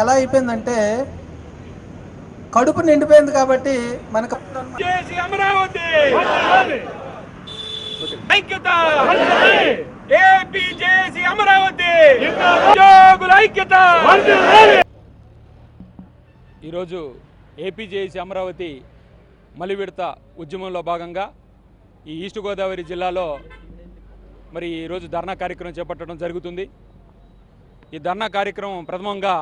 ఎలా అయిపోయిందంటే కడుపు నిండిపోయింది కాబట్టి మనకు చేసి అమరావతి! ఐక్యత! ఏపీ చేసి అమరావతి! ఉద్యోగుల ఐక్యత! ఈరోజు ఏపీ చేసి అమరావతి మలి విడత ఉద్యమంలో భాగంగా ఈ ఈస్ట్ గోదావరి జిల్లాలో మరి ఈరోజు ధర్నా కార్యక్రమం చేపట్టడం జరుగుతుంది. ఈ ధర్నా కార్యక్రమం ప్రథమంగా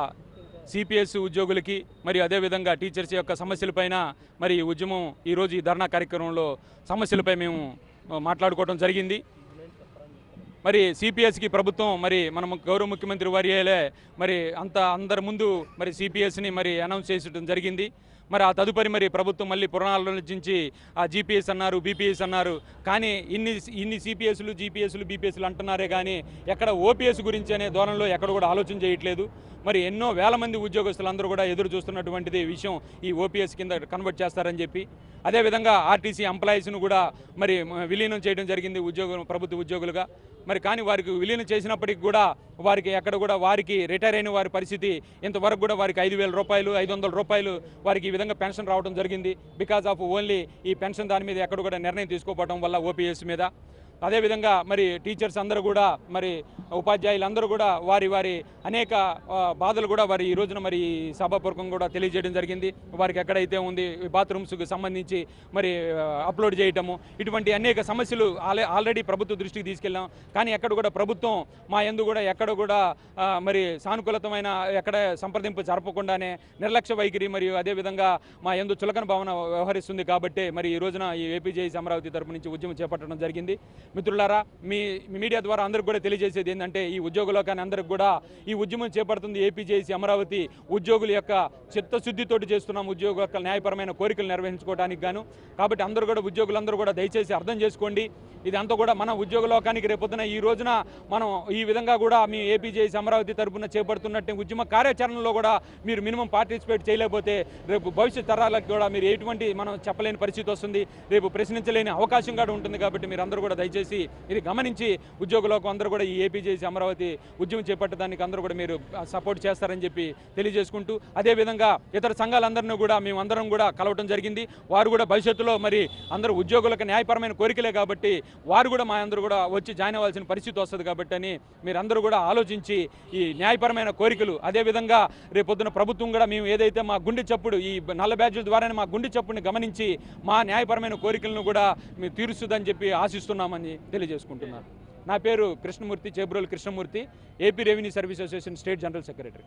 సిపిఎస్ ఉద్యోగులకి మరి అదేవిధంగా టీచర్స్ యొక్క సమస్యలపైన మరి ఉద్యమం ఈరోజు ఈ ధర్నా కార్యక్రమంలో సమస్యలపై మేము మాట్లాడుకోవడం జరిగింది. మరి సిపిఎస్కి ప్రభుత్వం మరి మనం గౌరవ ముఖ్యమంత్రి వర్యలే మరి అంత అందరి ముందు మరి సిపిఎస్ని మరి అనౌన్స్ చేసడం జరిగింది. మరి ఆ తదుపరి మరి ప్రభుత్వం మళ్ళీ పురాణాలోచించి ఆ జీపీఎస్ అన్నారు బీపీఎస్ అన్నారు. కానీ ఇన్ని ఇన్ని సిపిఎస్లు జీపీఎస్లు బీపీఎస్లు అంటున్నారే కానీ ఎక్కడ ఓపీఎస్ గురించి అనే ధోరణిలో ఎక్కడ కూడా ఆలోచన చేయట్లేదు. మరి ఎన్నో వేల మంది ఉద్యోగస్తులందరూ కూడా ఎదురు చూస్తున్నటువంటిది విషయం ఈ ఓపీఎస్ కింద కన్వర్ట్ చేస్తారని చెప్పి. అదేవిధంగా ఆర్టీసీ ఎంప్లాయీస్ను కూడా మరి విలీనం చేయడం జరిగింది ఉద్యోగ ప్రభుత్వ ఉద్యోగులుగా. మరి కానీ వారికి విలీనం చేసినప్పటికి కూడా వారికి ఎక్కడ కూడా వారికి రిటైర్ అయిన వారి పరిస్థితి ఇంతవరకు కూడా వారికి ఐదు వేల రూపాయలు ఐదు వందల రూపాయలు వారికి ఈ విధంగా పెన్షన్ రావడం జరిగింది. బికాజ్ ఆఫ్ ఓన్లీ ఈ పెన్షన్ దాని మీద ఎక్కడ కూడా నిర్ణయం తీసుకోవడం వల్ల ఓపీఎస్ మీద. అదేవిధంగా మరి టీచర్స్ అందరూ కూడా మరి ఉపాధ్యాయులందరూ కూడా వారి వారి అనేక బాధలు కూడా వారి ఈ రోజున మరి సభాపూర్వకం కూడా తెలియజేయడం జరిగింది. వారికి ఎక్కడైతే ఉంది బాత్రూమ్స్కి సంబంధించి మరి అప్లోడ్ చేయటము ఇటువంటి అనేక సమస్యలు ఆల్రెడీ ప్రభుత్వ దృష్టికి తీసుకెళ్ళాం. కానీ ఎక్కడ కూడా ప్రభుత్వం మా ఎందు కూడా ఎక్కడ కూడా మరి సానుకూలతమైన ఎక్కడ సంప్రదింపు జరపకుండానే నిర్లక్ష్య వైఖరి మరియు అదేవిధంగా మా ఎందు చులకన భావన వ్యవహరిస్తుంది కాబట్టి మరి ఈ రోజున ఈ ఏపీజేఎస్ అమరావతి తరపు నుంచి ఉద్యమం చేపట్టడం జరిగింది. మిత్రులారా మీ మీడియా ద్వారా అందరికి కూడా తెలియజేసేది ఏంటంటే ఈ ఉద్యోగులో కానీ అందరికి కూడా ఈ ఉద్యమం చేపడుతుంది ఏపీజేసీ అమరావతి ఉద్యోగుల యొక్క చిత్తశుద్ధితోటి చేస్తున్నాం ఉద్యోగుల యొక్క న్యాయపరమైన కోరికలు నిర్వహించుకోవడానికి గాను. కాబట్టి అందరూ కూడా ఉద్యోగులందరూ కూడా దయచేసి అర్థం చేసుకోండి. ఇది అంతా కూడా మన ఉద్యోగ లోకానికి రేపొద్దున ఈ రోజున మనం ఈ విధంగా కూడా మీ ఏపీజేఎస్ అమరావతి తరపున చేపడుతున్నట్టు ఉద్యమ కార్యాచరణలో కూడా మీరు మినిమం పార్టిసిపేట్ చేయలేకపోతే రేపు భవిష్యత్ తరాలకు కూడా మీరు ఎటువంటి మనం చెప్పలేని పరిస్థితి వస్తుంది. రేపు ప్రశ్నించలేని అవకాశం కూడా ఉంటుంది కాబట్టి మీరు అందరూ కూడా దయచేసి ఇది గమనించి ఉద్యోగులకు అందరూ కూడా ఈ ఏపీజేఎస్ అమరావతి ఉద్యమం చేపట్టడానికి అందరూ కూడా మీరు సపోర్ట్ చేస్తారని చెప్పి తెలియజేసుకుంటూ అదేవిధంగా ఇతర సంఘాలందరినీ కూడా మేము అందరం కూడా కలవటం జరిగింది. వారు కూడా భవిష్యత్తులో మరి అందరూ ఉద్యోగులకు న్యాయపరమైన కోరికలే కాబట్టి వారు కూడా మా అందరూ కూడా వచ్చి జాయిన్ అవ్వాల్సిన పరిస్థితి వస్తుంది కాబట్టి అని మీరందరూ కూడా ఆలోచించి ఈ న్యాయపరమైన కోరికలు అదేవిధంగా రేపొద్దున ప్రభుత్వం కూడా మేము ఏదైతే మా గుండె చప్పుడు ఈ నల్ల బ్యాడ్జీల ద్వారానే మా గుండె చప్పుడుని గమనించి మా న్యాయపరమైన కోరికలను కూడా మేము తీరుస్తుందని చెప్పి ఆశిస్తున్నామని తెలియజేసుకుంటున్నారు నా పేరు Krishnamurthy Chebrolu Krishnamurthy AP revenue service association state general secretary.